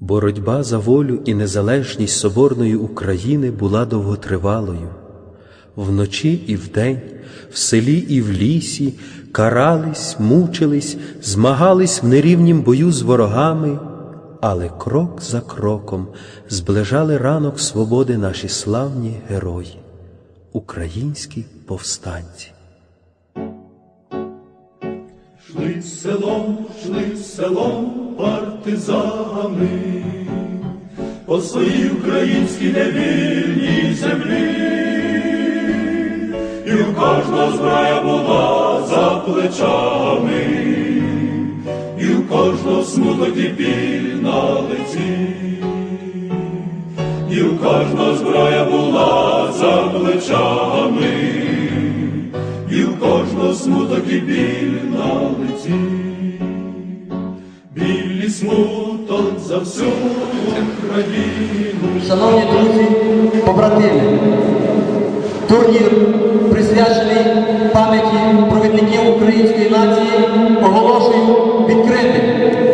Боротьба за волю і незалежність соборної України була довготривалою. Вночі і вдень, в селі і в лісі карались, мучились, змагались в нерівнім бою з ворогами, але крок за кроком зближали ранок свободи наші славні герої, українські повстанці. Шли селом, шли селом партизани по своїй українській невільній землі, і у кожного зброя була за плечами, і у кожного смуток і біль на лиці, і у кожного зброя була за плечами і в кожного смуток і біль смуток за всю Україну. Шановні друзі, побратими, турнір присвячений пам'яті провідників української нації, оголошую відкритим.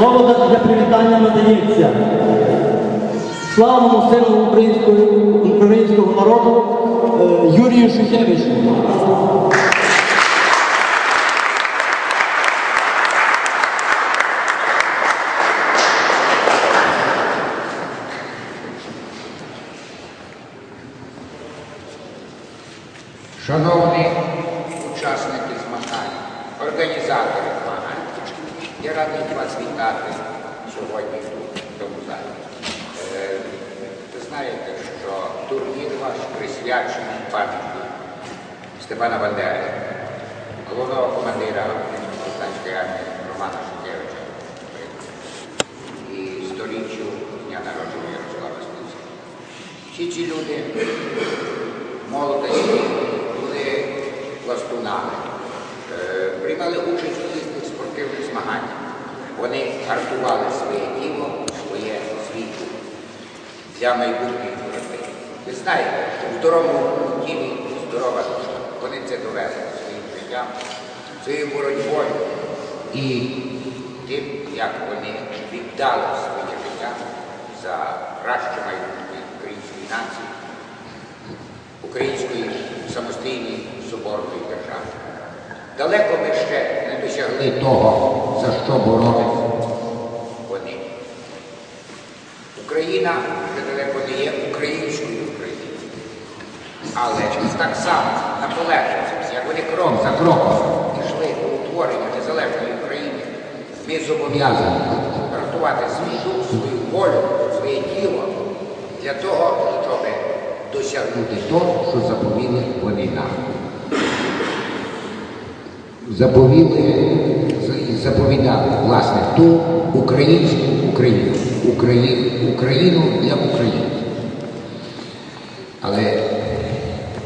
Слово для привітання надається славному сину українського, українського народу е, Юрію Шухевичу. Я радий вас вітати сьогодні тут, в цьому залі. Ви знаєте, що турнір ваш присвячений пам'яті Степана Бандери, головного командира повстанської армії Романа Шухевича і сторіччю дня народження Ярослава Стуса. Всі ці люди молодості були пластунами, е, приймали участь у різних спортивних змаганнях. Вони гартували своє тіло, своє світло для майбутньої боротьби. Ви знаєте, в здоровому тілі здорова душа. Вони це довели своїм життям, своєю боротьбою і тим, як вони віддали своє життя за краще майбутнє української нації української самостійної соборної держави. Далеко ми ще досягли того, за що боролись вони. Україна вже далеко не є українською Україною. Але так само наполегливо, як вони крок за кроком пішли до утворення незалежної України, ми зобов'язані гартувати свій дух, свою волю, своє тіло для того, щоб досягнути того, що заповіли вони нам. Заповіли, заповідали, власне, ту українську Україну, Украї, Україну для українців. Але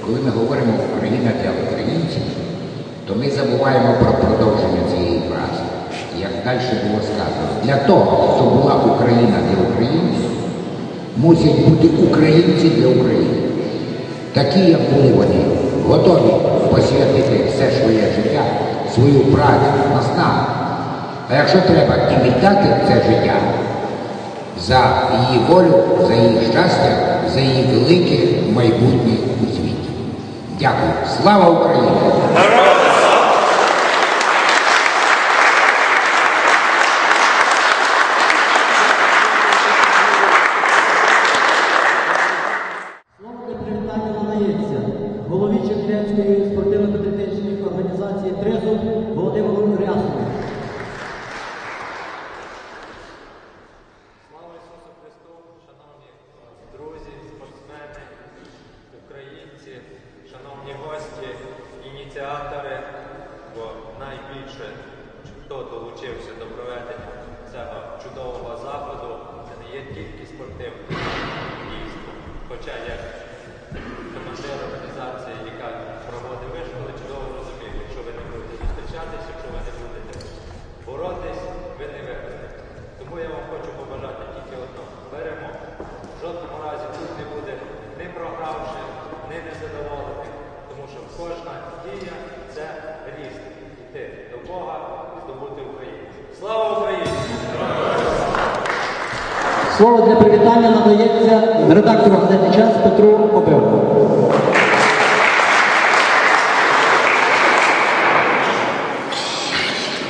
коли ми говоримо Україна для українців, то ми забуваємо про продовження цієї фрази. Як далі було сказано, для того, щоб була Україна для українців, мусять бути українці для України. Такі, як були вони, готові посвятити все свою працю, наснагу. А якщо треба і віддати це життя за її волю, за її щастя, за її велике майбутнє у світі. Дякую. Слава Україні! Слово для привітання надається голові Чернівецької спортивно-патріотичної «Тризуб» Володимиру Рясову. Слава Ісусу Христу, шановні друзі, спортсмени, українці, шановні гості, ініціатори, бо найбільше хто долучився до проведення цього чудового заходу, це не є тільки спортивне дійство. Хоча як командир організації, яка проводить вишколи, чудово розуміє, якщо ви не будете якщо ви не будете боротись, ви не виграєте. Тому я вам хочу побажати тільки одного. Беремо. В жодному разі тут не буде ні програвши, ні незадоволених, тому що кожна дія це ріст. Іти до Бога і здобути Україну. Слава Україні! Слово для привітання надається редактору газети «Час» Петру Обивку.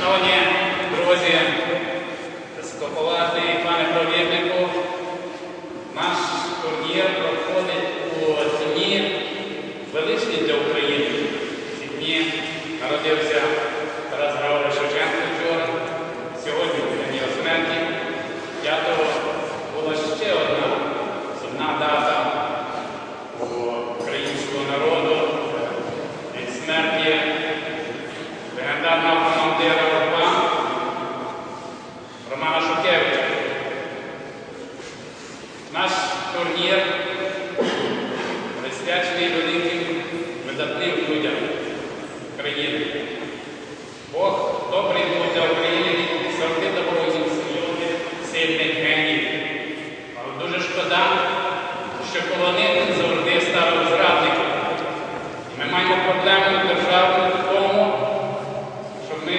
Шановні друзі, високоповажний пане провіднику, наш турнір проходить у дні величні для України. В ці дні народився що колонити завжди ставили зрадників. І ми маємо проблему державну в тому, що ми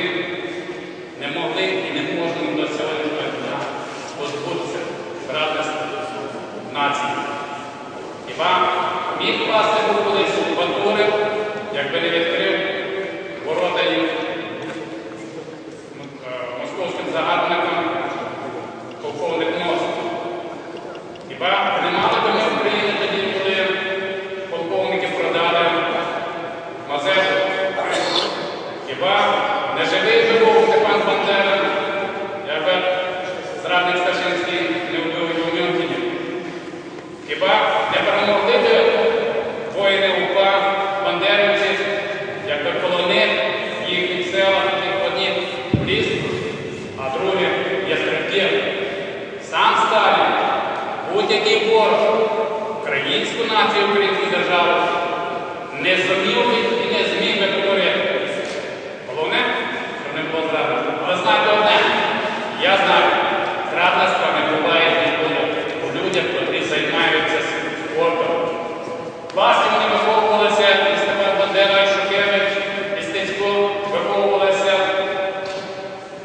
не могли і не можемо до сьогоднішнього позбутися радості нації. Хіба міг був колись Батурин, якби не відкрив ворота їм ворог, українську націю, українську державу не зумів би і не зміг би говорити. Головне, щоб не було зрадництва. Але знайте одне, я знаю, зрадництва не буває ніколи у людях, котрі займаються спортом. Власне, вони виховувалися і Степан Бандера, і Шухевич, і Стецько виховувалися.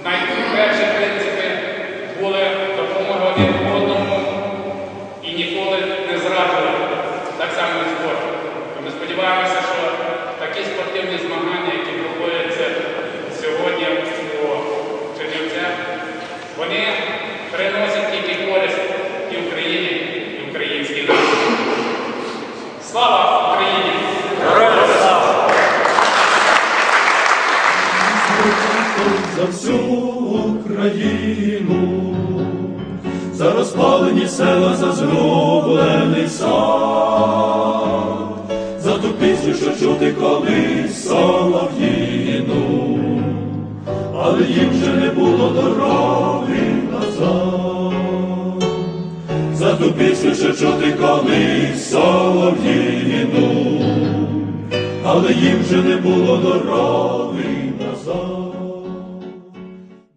Найперші принципи були допомога один одному і ніколи не зраджували. Так само і спорт. То ми сподіваємося, що такі спортивні змагання, які проходяться сьогодні у Чернівцях, вони приносять тільки користь і Україні, і українській нації. Слава Україні! За всю Україну, за розпалені села, за зроблений сад, за ту пісню, що чути колись солов'їну, але їм вже не було дороги назад, за ту пісню, що чути колись солов'їну, але їм вже не було дороги